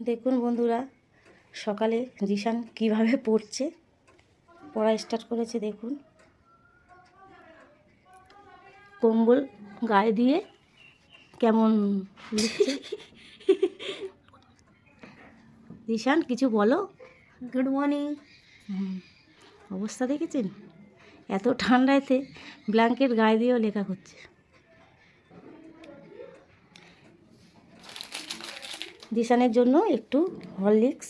দেখুন বন্ধুরা সকালে রিশান কীভাবে পড়ছে। পড়া স্টার্ট করেছে দেখুন। কম্বল গায়ে দিয়ে কেমন রিশান কিছু বলো? গুড মর্নিং অবস্থা দেখেছেন? এত ঠান্ডাতে ব্ল্যাঙ্কেট গায়ে দিয়েও লেখা করছে। দিশানের জন্য একটু হরলিক্স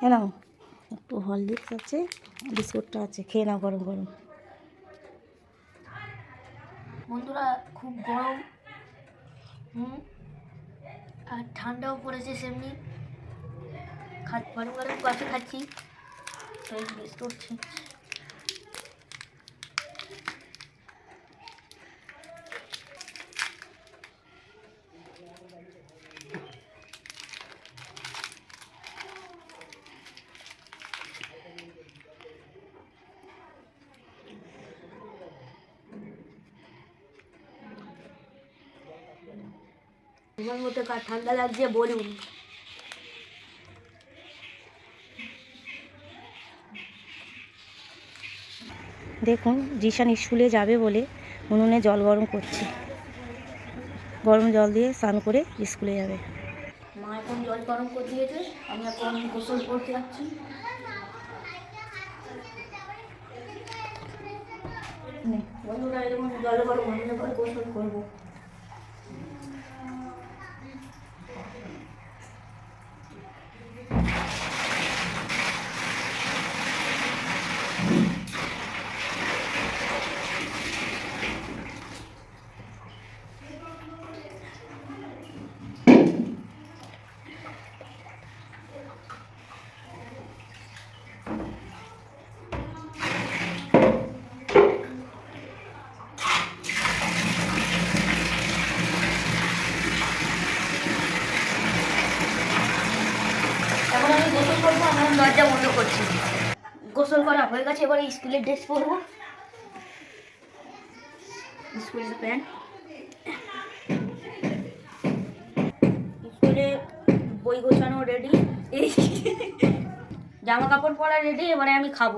হ্যাঁ নাও একটু হরলিক্স আছে, বিস্কুটটা আছে, খেয়ে নাও গরম গরম। বন্ধুরা, খুব গরম। হুম, আর ঠান্ডাও পড়েছে সেমনি। খা গরম গরম কফি খাচ্ছি। বিস্কুট তোমার মতো কার ঠান্ডা লাগছে বলুন। দেখুন জিশান স্কুলে যাবে বলে উনুনে জল গরম করছে। গরম জল দিয়ে স্নান করে স্কুলে যাবে। মা এখন জল গরম করে দিয়েছে আমি এখন গোসল করতে যাচ্ছি। বন্ধুরা এরকম জল গরম গোসল করব এখন আমি গোসল করব আমার দরজা বন্ধ করছি গোসল কাছে গেছে স্কুলের ড্রেস পরবো। স্কুলের প্যান্ট। স্কুলে বই গোছানো রেডি জামা কাপড় পরা রেডি এবারে আমি খাব।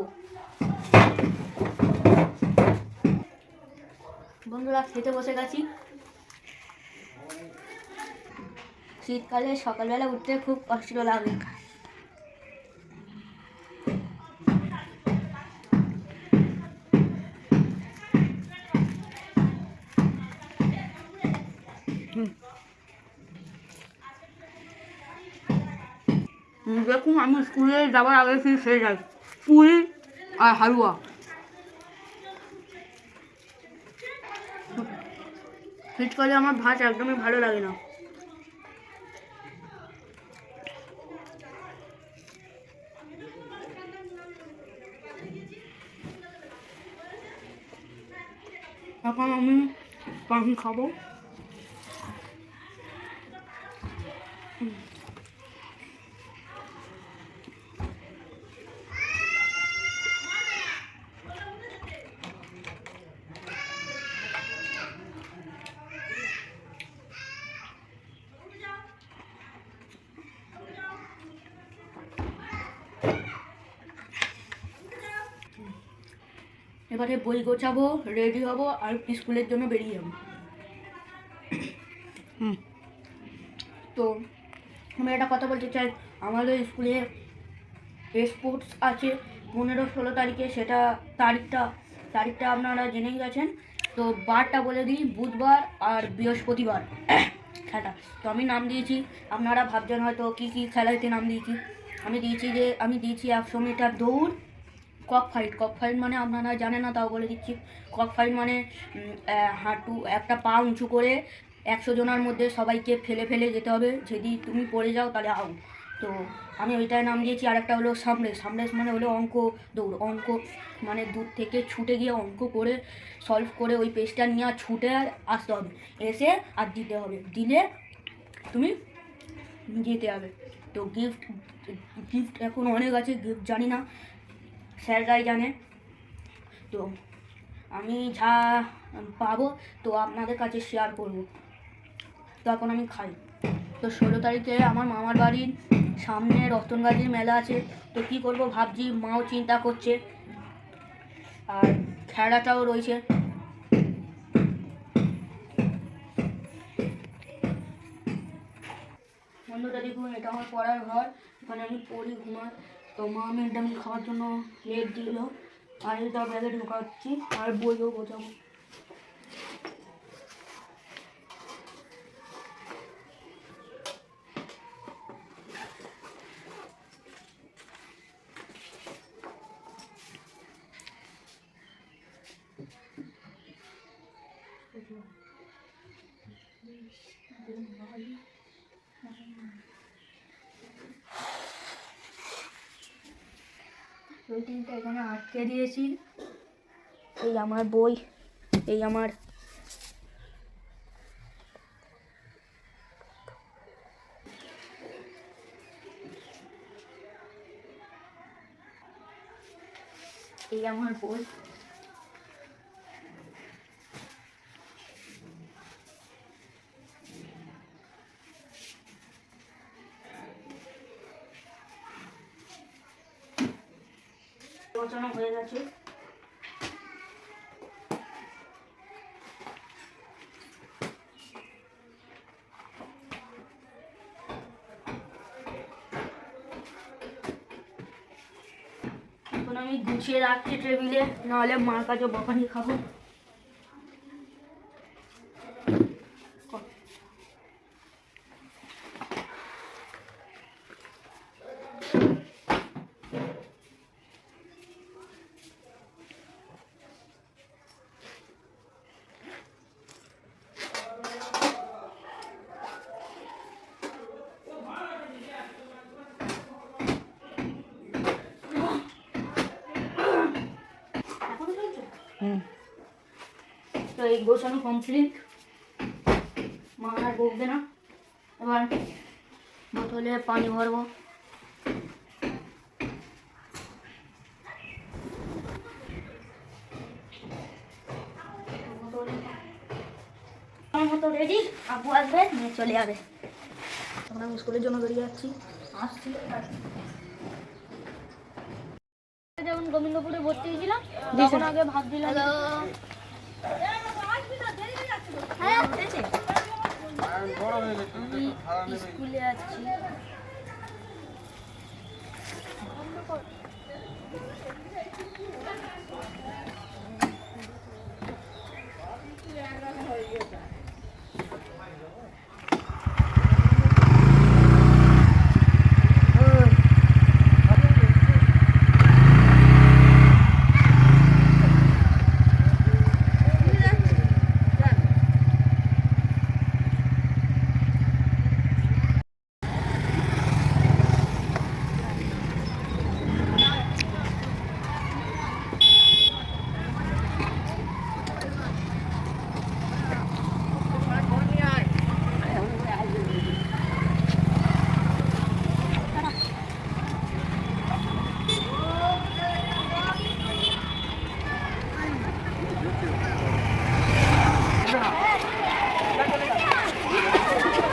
বন্ধুরা, খেতে বসে গেছি। শীতকালে সকালবেলা উঠতে খুব কষ্ট লাগে। দেখুন, আমি স্কুলে যাওয়ার আগে কি খেয়ে যাই পুরি আর হালুয়া। শীতকালে আমার ভাত একদমই ভালো লাগে না। এখন আমি পাখি খাব। এবারে বই গোছাবো রেডি হব আর স্কুলের জন্য বেরিয়ে যাব। হুম। তো আমি একটা কথা বলতে চাই আমাদের স্কুলে স্পোর্টস আছে পনেরো ষোলো তারিখে সেটা তারিখটা তারিখটা আপনারা জেনেই গেছেন। তো বারটা বলে দিই বুধবার আর বৃহস্পতিবার। খেলা। তো আমি নাম দিয়েছি আপনারা ভাবছেন হয়তো কী কী খেলাতে নাম দিয়েছি? আমি দিয়েছি যে আমি দিয়েছি একশো মিটার দৌড় কক ফাইট কক ফাইট মানে আপনারা জানেন না, তাও বলে দিচ্ছি। কক ফাইট মানে হাঁটু, একটা পা উঁচু করে একশো জনের মধ্যে সবাইকে ফেলে ফেলে যেতে হবে। যদি তুমি পড়ে যাও তাহলে আউট তো আমি ওইটার নাম দিয়েছি আর একটা হলো সামরেস সামরেস মানে হলো অঙ্ক দৌড়। অঙ্ক মানে দূর থেকে ছুটে গিয়ে অঙ্ক করে সলভ করে ওই পেজটা নিয়ে ছুটে আসতে হবে। এসে আর দিতে হবে। দিলে তুমি যেতে হবে। তো গিফট গিফট এখন অনেক আছে গিফট জানি না। স্যাররাই জানে। তো আমি যা পাবো তো আপনাদের কাছে শেয়ার করব। এখন আমি খাই। তো ষোলো তারিখে আমার মামার বাড়ির সামনে রতনগাজির মেলা আছে। তো কী করব ভাবছি, মাও চিন্তা করছে। আর খেলাটাও রয়েছে। বন্ধুটা দেখুন, এটা আমার পড়ার ঘর। এখানে আমি পড়ি, ঘুমাই। তো মা ডে মিল খাওয়ার জন্য প্লেট দিল। আর এটা ব্যাগে ঢোকাচ্ছি। আর বইও বোঝাবো ওই এখানে আটকে দিয়েছি। এই আমার বই এই আমার। এই আমার বই। গোছানো হয়ে গেছে। এখন আমি গুছিয়ে রাখছি টেবিলে নাহলে মার কাছে বকানি খাব এখন চলছে হুম তো এই গোছানো কমপ্লিট মা আর বকবে না। এবার বোতলে পানি ভরবো। আমার মতো রেডি আবু আসবে নিয়ে চলে যাবে। তখন আমি স্কুলের জন্য বেরিয়ে যাচ্ছি। আসছি। যেমন গোবিন্দপুরে ভর্তি হয়েছিলাম তখন আগে হ্যাঁ, উঠেছে। স্কুলে যাচ্ছি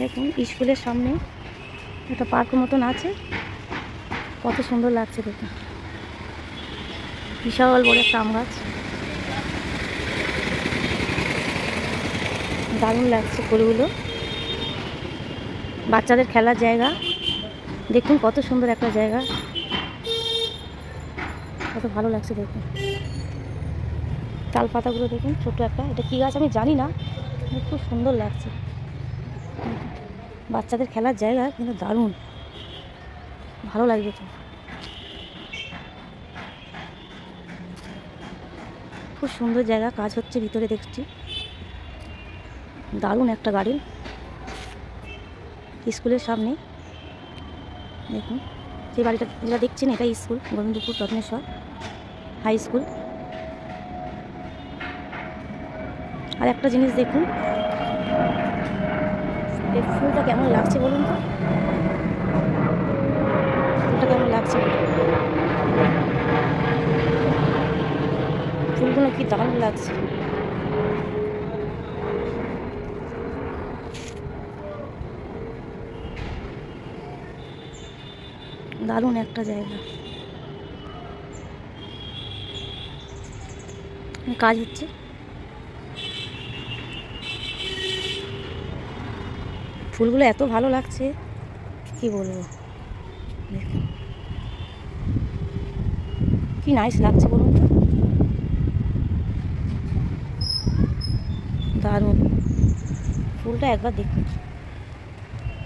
দেখুন, স্কুলের সামনে একটা পার্ক মতন আছে। কত সুন্দর লাগছে দেখুন বিশাল বড় একটা আম গাছ। দারুণ লাগছে ফুলগুলো। বাচ্চাদের খেলার জায়গা। দেখুন, কত সুন্দর একটা জায়গা। কত ভালো লাগছে দেখুন তাল পাতাগুলো দেখুন ছোট একটা। এটা কী গাছ আমি জানি না খুব সুন্দর লাগছে। বাচ্চাদের খেলার জায়গা কিন্তু দারুণ। ভালো লাগবে তো। খুব সুন্দর জায়গা, কাজ হচ্ছে ভিতরে দেখছি। দারুণ একটা গার্ডেন স্কুলের সামনে। দেখুন, যে বাড়িটা, যেটা দেখছেন এটা school, Gobindapur, Ratneshwar high school. আর একটা জিনিস দেখুন এই ফুলটা কেমন লাগছে বলুন তো? ফুলটা কেমন লাগছে? ফুলগুলো কি দারুণ লাগছে। দারুণ একটা জায়গা। কাজ হচ্ছে। ফুলগুলো এত ভালো লাগছে। কি বলব? কি নাইস লাগছে বলুন তো। দারুণ। ফুলটা একবার দেখুন।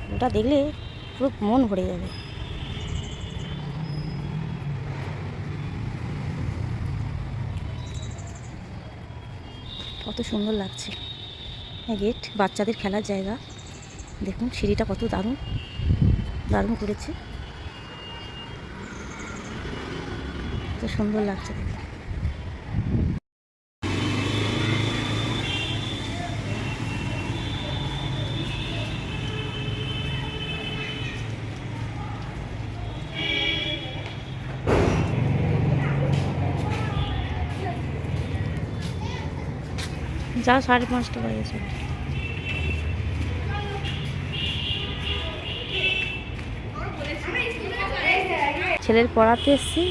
ফুলটা দেখলে পুরো মন ভরে যাবে। কত সুন্দর লাগছে। গেট বাচ্চাদের খেলার জায়গা। দেখুন সিঁড়িটা কত দারুণ দারুণ করেছে। কত সুন্দর লাগছে দেখতে। যাও সাড়ে পাঁচটা বাজে ছেলের পড়াতে এসছি।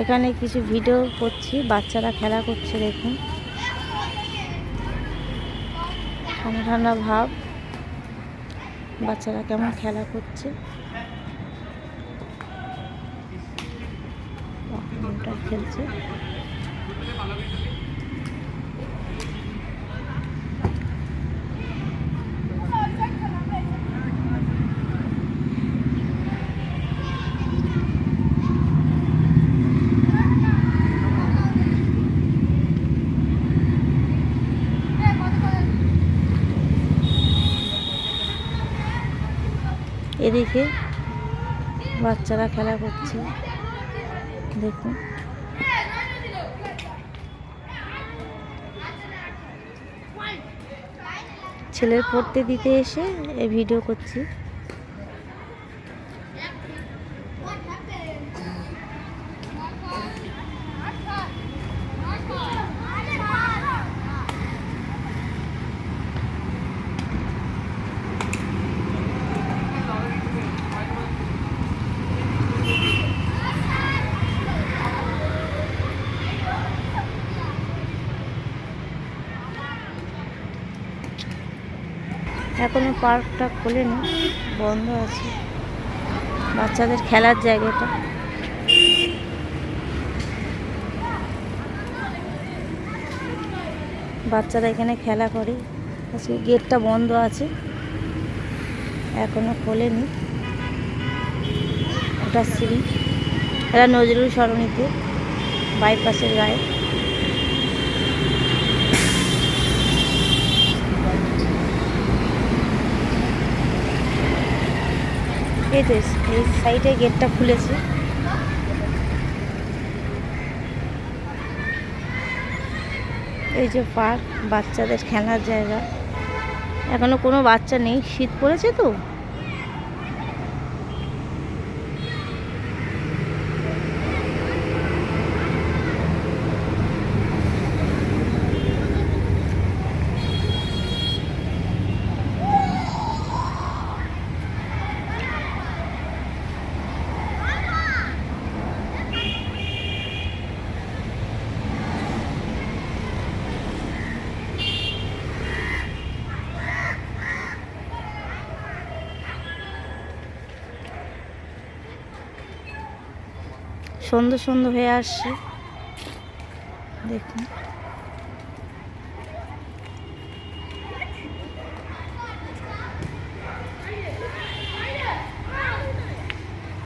এখানে কিছু ভিডিও করছি, বাচ্চারা খেলা করছে দেখুন। ঠান্ডা ঠান্ডা ভাব। বাচ্চারা কেমন খেলা করছে। খেলছে। এদিকে বাচ্চারা খেলা করছে। দেখুন। ছেলের পড়তে দিতে এসে এই ভিডিও করছি। এখনও পার্কটা খোলেনি, বন্ধ আছে। বাচ্চাদের খেলার জায়গাটা। বাচ্চারা এখানে খেলা করে। আজকে গেটটা বন্ধ আছে, এখনও খোলেনি। ওটা সিঁড়ি। এটা নজরুল সরণিতে, বাইপাসের গায়ে। এই তো এই সাইডে গেটটা খুলেছে। এই যে পার্ক বাচ্চাদের খেলার জায়গা। এখনও কোনো বাচ্চা নেই। শীত পড়েছে তো? সন্ধ্যে সুন্দর হয়ে আসছে। দেখুন।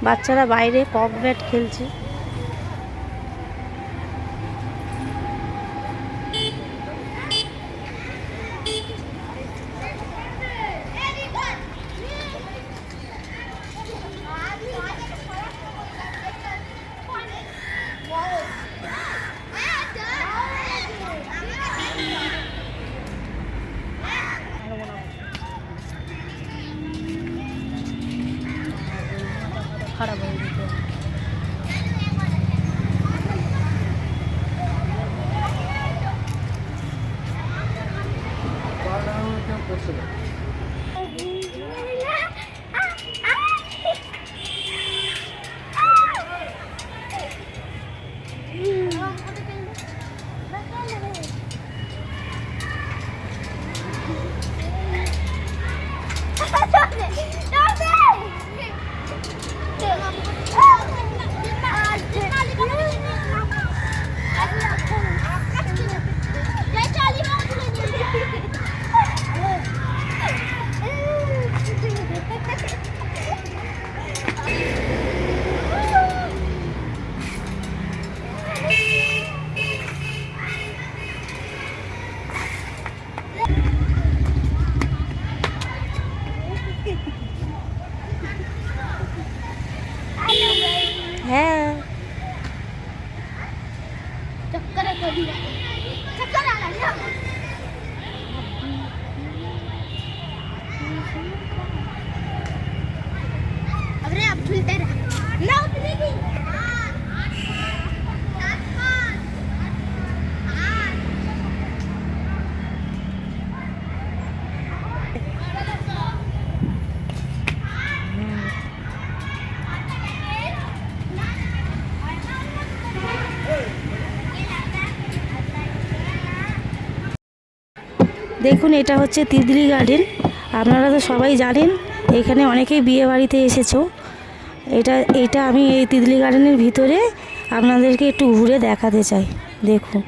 বাচ্চারা বাইরে কক ব্যাট খেলছে। দেখুন, এটা হচ্ছে তিতলি গার্ডেন আপনারা তো সবাই জানেন, এখানে অনেকেই বিয়ে বাড়িতে এসেছ। এটা এটা আমি এই তিতলি গার্ডেনের ভিতরে আপনাদেরকে একটু ঘুরে দেখাতে চাই। দেখুন।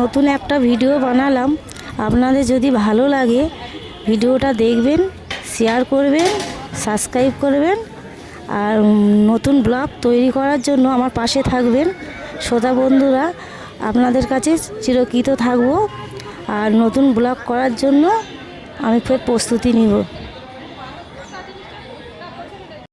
নতুন একটা ভিডিও বানালাম। আপনাদের যদি ভালো লাগে, ভিডিওটা দেখবেন শেয়ার করবেন সাবস্ক্রাইব করবেন, আর নতুন ব্লগ তৈরি করার জন্য আমার পাশে থাকবেন। শ্রোতা বন্ধুরা, আপনাদের কাছে চিরকৃত থাকব। আর নতুন ব্লগ করার জন্য আমি ফের প্রস্তুতি নিব।